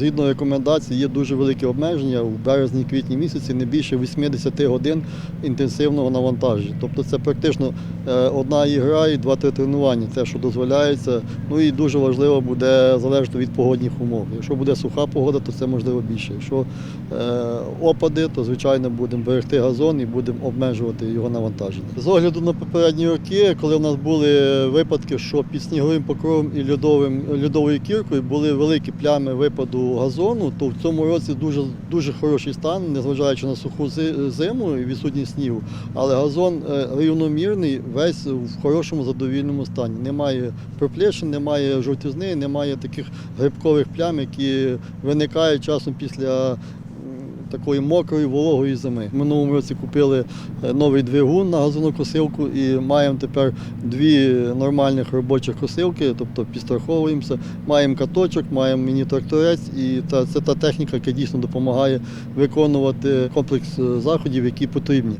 Згідно рекомендацій, є дуже великі обмеження у березні-квітні місяці, не більше 80 годин інтенсивного навантаження. Тобто це практично е, одна ігра і два-три тренування, те, що дозволяється. Ну і дуже важливо буде залежно від погодних умов. Якщо буде суха погода, то це можливо більше. Якщо е, опади, то звичайно будемо берегти газон і будемо обмежувати його навантаження. З огляду на попередні роки, коли в нас були випадки, що під сніговим покровом і льодовим льодовою кіркою були великі плями випаду газону, то в цьому році дуже дуже хороший стан, незважаючи на суху зиму і відсутність снігу. Але газон е, рівномірний, весь в хорошому задовільному стані. Немає проплешин, немає жовтизни, немає таких грибкових плям, які виникають часом після такої мокрої, вологої зими. В минулому році купили е, новий двигун на газонокосилку і маємо тепер дві нормальних робочих косилки, тобто підстраховуємося. Маємо каточок, маємо міні-тракторець, і та, це та техніка, яка дійсно допомагає виконувати комплекс е, заходів, які потрібні.